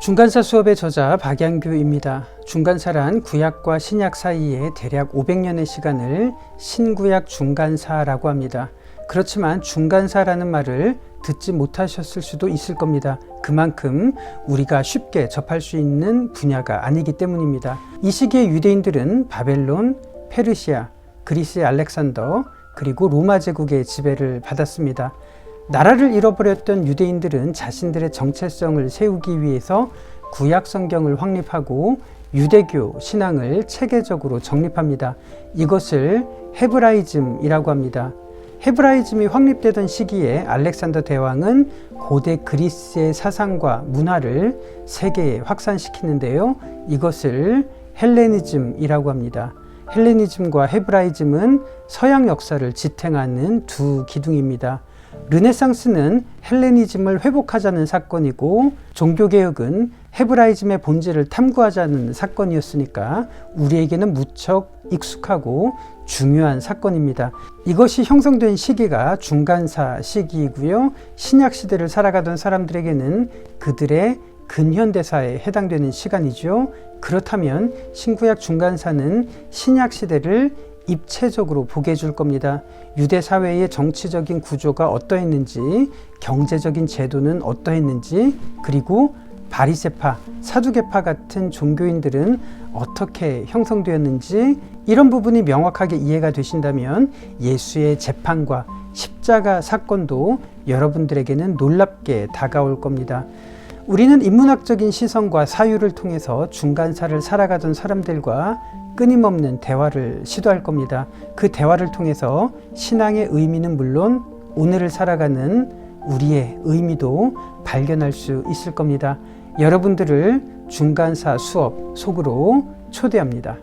중간사 수업의 저자 박양규입니다. 중간사란 구약과 신약 사이에 대략 500년의 시간을 신구약 중간사라고 합니다. 그렇지만 중간사라는 말을 듣지 못하셨을 수도 있을 겁니다. 그만큼 우리가 쉽게 접할 수 있는 분야가 아니기 때문입니다. 이 시기의 유대인들은 바벨론, 페르시아, 그리스의 알렉산더, 그리고 로마 제국의 지배를 받았습니다. 나라를 잃어버렸던 유대인들은 자신들의 정체성을 세우기 위해서 구약 성경을 확립하고 유대교 신앙을 체계적으로 정립합니다. 이것을 헤브라이즘이라고 합니다. 헤브라이즘이 확립되던 시기에 알렉산더 대왕은 고대 그리스의 사상과 문화를 세계에 확산시키는데요. 이것을 헬레니즘이라고 합니다. 헬레니즘과 헤브라이즘은 서양 역사를 지탱하는 두 기둥입니다. 르네상스는 헬레니즘을 회복하자는 사건이고 종교개혁은 헤브라이즘의 본질을 탐구하자는 사건이었으니까 우리에게는 무척 익숙하고 중요한 사건입니다. 이것이 형성된 시기가 중간사 시기이고요. 신약 시대를 살아가던 사람들에게는 그들의 근현대사에 해당되는 시간이죠. 그렇다면 신구약 중간사는 신약 시대를 입체적으로 보게 해줄 겁니다. 유대 사회의 정치적인 구조가 어떠했는지, 경제적인 제도는 어떠했는지, 그리고 바리세파, 사두개파 같은 종교인들은 어떻게 형성되었는지 이런 부분이 명확하게 이해가 되신다면 예수의 재판과 십자가 사건도 여러분들에게는 놀랍게 다가올 겁니다. 우리는 인문학적인 시선과 사유를 통해서 중간사를 살아가던 사람들과 끊임없는 대화를 시도할 겁니다. 그 대화를 통해서 신앙의 의미는 물론 오늘을 살아가는 우리의 의미도 발견할 수 있을 겁니다. 여러분들을 중간사 수업 속으로 초대합니다.